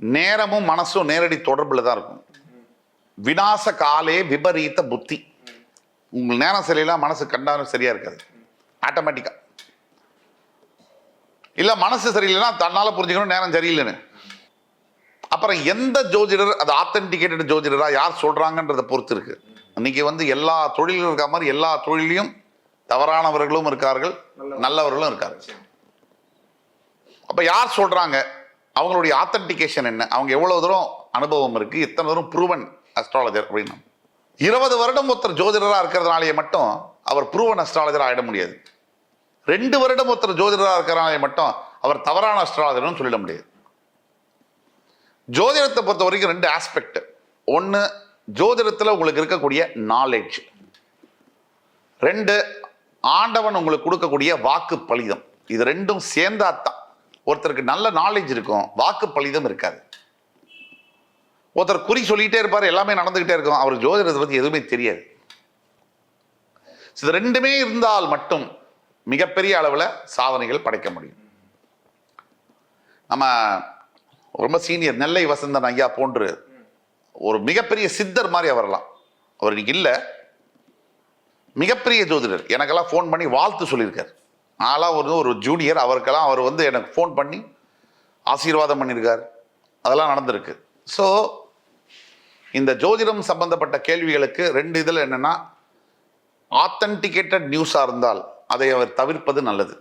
நேரமும் மனசும் நேரடி தொடர்பில் தான் இருக்கும். விநாச காலே விபரீத புத்தி. உங்கள் நேரம் சரியில்லை மனசு கண்டாலும் சரியா இருக்காது. ஆட்டோமேட்டிக்கா இல்ல மனசு சரியில்லைன்னா தன்னால புரிஞ்சுக்கணும் நேரம் சரியில்லைன்னு. அப்புறம் எந்த ஜோதிடர் அது ஆத்தென்டிகேட்டட் ஜோதிடரா யார் சொல்றாங்கன்றதை பொறுத்து இருக்கு. இன்னைக்கு வந்து எல்லா தொழிலும் இருக்க மாதிரி எல்லா தொழிலையும் தவறானவர்களும் இருக்கார்கள் நல்லவர்களும் இருக்கார்கள். அப்ப யார் சொல்றாங்க? அவங்களுடைய ஆத்தன்டிகேஷன் என்ன? அவங்க எவ்வளவு தூரம் அனுபவம் இருக்கு? எத்தனை தூரம் ப்ரூவன் அஸ்ட்ராலஜர் அப்படின்னு. இருபது வருடம் ஒருத்தர் ஜோதிடரா இருக்கிறதுனாலேயே மட்டும் அவர் ப்ரூவன் அஸ்ட்ராலஜர் ஆயிட முடியாது. ரெண்டு வருடம் ஒருத்தர் ஜோதிடரா இருக்கிறனாலே மட்டும் அவர் தவறான அஸ்ட்ராலஜர்னு சொல்லிட முடியாது. ஜோதிடத்தை பொறுத்த வரைக்கும் ரெண்டு ஆஸ்பெக்ட் ஒன்று ஜோதிடத்தில் உங்களுக்கு இருக்கக்கூடிய நாலேஜ் ரெண்டு ஆண்டவன் உங்களுக்கு கொடுக்கக்கூடிய வாக்கு பலிதம் இது ரெண்டும் சேர்ந்தாத்தான் ஒருத்தருக்கு நல்ல நாலேஜ் இருக்கும் வாக்கு பலிதம் இருக்காது. ஒருத்தர் குறி சொல்லிகிட்டே இருப்பார் எல்லாமே நடந்துக்கிட்டே இருக்கும். அவர் ஜோதிடத்தை பற்றி எதுவுமே தெரியாது. இது ரெண்டுமே இருந்தால் மட்டும் மிகப்பெரிய அளவில் சாதனைகள் படைக்க முடியும். நம்ம ரொம்ப சீனியர் நெல்லை வசந்தன் ஐயா போன்று ஒரு மிகப்பெரிய சித்தர் மாதிரி வரலாம் அவர் இன்னைக்கு இல்லை. மிகப்பெரிய ஜோதிடர். எனக்கெல்லாம் ஃபோன் பண்ணி வாழ்த்து சொல்லியிருக்கார். நாளாக ஒரு ஒரு ஜூனியர் அவருக்கெல்லாம் அவர் வந்து எனக்கு ஃபோன் பண்ணி ஆசீர்வாதம் பண்ணியிருக்கார். அதெல்லாம் நடந்திருக்கு. ஸோ இந்த ஜோதிடம் சம்பந்தப்பட்ட கேள்விகளுக்கு ரெண்டு இதில் என்னென்னா ஆத்தன்டிகேட்டட் நியூஸாக இருந்தால் அதை அவர் தவிர்ப்பது நல்லது.